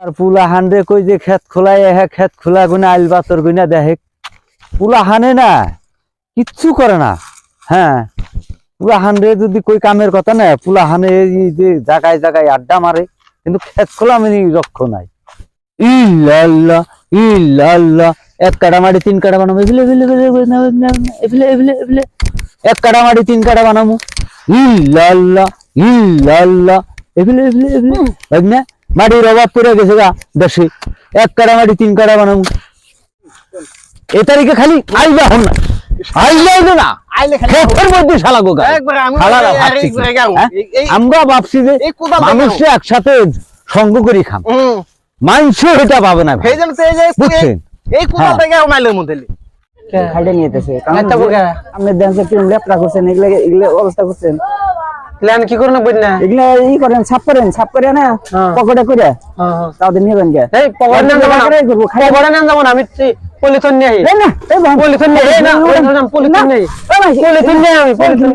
আর পুলা হানরে কই যে খেত খোলাই হ্যাঁ খেত খোলা গুনা আইল বাতর গুনা দেখে পুলা হানে না কিচ্ছু করে না হ্যাঁ পুলা হানরে যদি কই কামের কথা না পুলা হানে এই যে জাগায় জাগায় আড্ডা মারে কিন্তু খেত খোলা মানে রক্ষ নাই ইল্লাল্লা ইল্লাল্লা এক কাটা মাটি তিন কাটা বানাবো এগুলো এগুলো এগুলো এগুলো এগুলো এক কাটা মাটি তিন কাটা বানাবো ইল্লাল্লা ইল্লাল্লা এগুলো এগুলো বুঝ না মাটির অভাব পড়ে গেছে গা দেশে। এক কাটা মাটি তিন কাটা বানাবো। এ তারিখে খালি আইবা হন না। খেতের মধ্যে শালা গোগা কি? হ্যাঁ? আমরা ভাবছি যে একসাথে সঙ্গ করি খাম। হুম। মানুষ এটা পাবে না এই যে বুঝছেন? এই কোদাল হ্যাঁ। মাইলের মধ্যে। খাইলে। আপনি দেখছেন করছেন এগুলো অবস্থা করছেন। প্ল্যান কি করেন নেবেন না এগুলো ই করেন ছাপ করেন ছাপ করে না হ্যাঁ। পকেটে করে। দিন নিবেন কে এই পকেট না যাব না। পকেটে নেন যাব না আমি পলিথন নিয়ে আই। না, পলিথন নিয়ে না পলিথন না, নেই আমি পলিথন